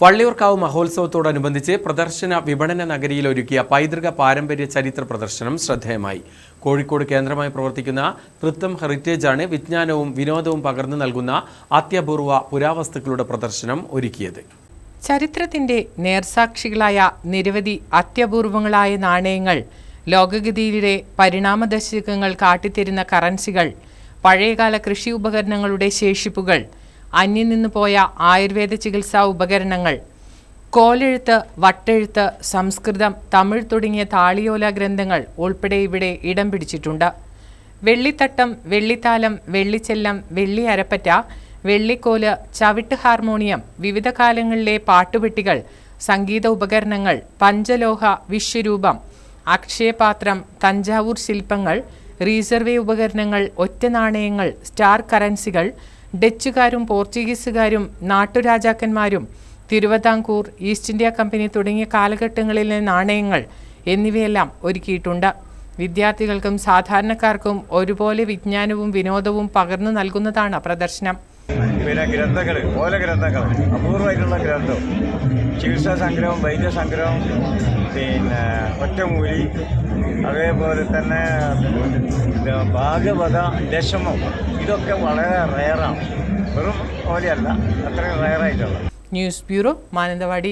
വള്ളിയൂർക്കാവ് മഹോത്സവത്തോടനുബന്ധിച്ച് പ്രദർശന വിപണന നഗരിയിൽ ഒരുക്കിയ പൈതൃക പാരമ്പര്യ ചരിത്ര പ്രദർശനം ശ്രദ്ധേയമായി. കോഴിക്കോട് കേന്ദ്രമായി പ്രവർത്തിക്കുന്ന പൃത്തം ഹെറിറ്റേജാണ് വിജ്ഞാനവും വിനോദവും പകർന്നു നൽകുന്ന അത്യപൂർവ പുരാവസ്തുക്കളുടെ പ്രദർശനം ഒരുക്കിയത്. ചരിത്രത്തിന്റെ നേർസാക്ഷികളായ നിരവധി അത്യപൂർവങ്ങളായ നാണയങ്ങൾ ലോകഗതിയിലെ പരിണാമദശകങ്ങൾ കാട്ടിത്തരുന്ന കറൻസികൾ പഴയകാല കൃഷി ഉപകരണങ്ങളുടെ ശേഷിപ്പുകൾ അന്യം നിന്ന് പോയ ആയുർവേദ ചികിത്സാ ഉപകരണങ്ങൾ കോലെഴുത്ത് വട്ടെഴുത്ത് സംസ്കൃതം തമിഴ് തുടങ്ങിയ താളിയോല ഗ്രന്ഥങ്ങൾ ഉൾപ്പെടെ ഇവിടെ ഇടം പിടിച്ചിട്ടുണ്ട്. വെള്ളിത്തട്ടം വെള്ളിത്താലം വെള്ളിച്ചെല്ലം വെള്ളി അരപ്പറ്റ വെള്ളിക്കോൽ ചവിട്ട് ഹാർമോണിയം വിവിധ കാലങ്ങളിലെ പാട്ടുപെട്ടികൾ സംഗീത ഉപകരണങ്ങൾ പഞ്ചലോഹ വിശ്വരൂപം അക്ഷയപാത്രം തഞ്ചാവൂർ ശില്പങ്ങൾ റീസർവേ ഉപകരണങ്ങൾ ഒറ്റ നാണയങ്ങൾ സ്റ്റാർ കറൻസികൾ ഡച്ചുകാരും പോർച്ചുഗീസുകാരും നാട്ടുരാജാക്കന്മാരും തിരുവിതാംകൂർ ഈസ്റ്റ് ഇന്ത്യ കമ്പനി തുടങ്ങിയ കാലഘട്ടങ്ങളിലെ നാണയങ്ങൾ എന്നിവയെല്ലാം ഒരുക്കിയിട്ടുണ്ട്. വിദ്യാർത്ഥികൾക്കും സാധാരണക്കാർക്കും ഒരുപോലെ വിജ്ഞാനവും വിനോദവും പകർന്നു നൽകുന്നതാണ് പ്രദർശനം. പിന്നെ ഗ്രന്ഥങ്ങൾ ഓല ഗ്രന്ഥങ്ങൾ അപൂർവമായിട്ടുള്ള ഗ്രന്ഥം. ചികിത്സാ സംഗ്രഹം വൈദ്യസംഗ്രഹം പിന്നെ ഒറ്റമൂലി അതേപോലെ തന്നെ ഭാഗവത ദശമം ഇതൊക്കെ വളരെ റയറാണ് വെറും പോലെയല്ല അത്രയും റയറായിട്ടുള്ളത് ന്യൂസ് ബ്യൂറോ മാനന്തവാടി.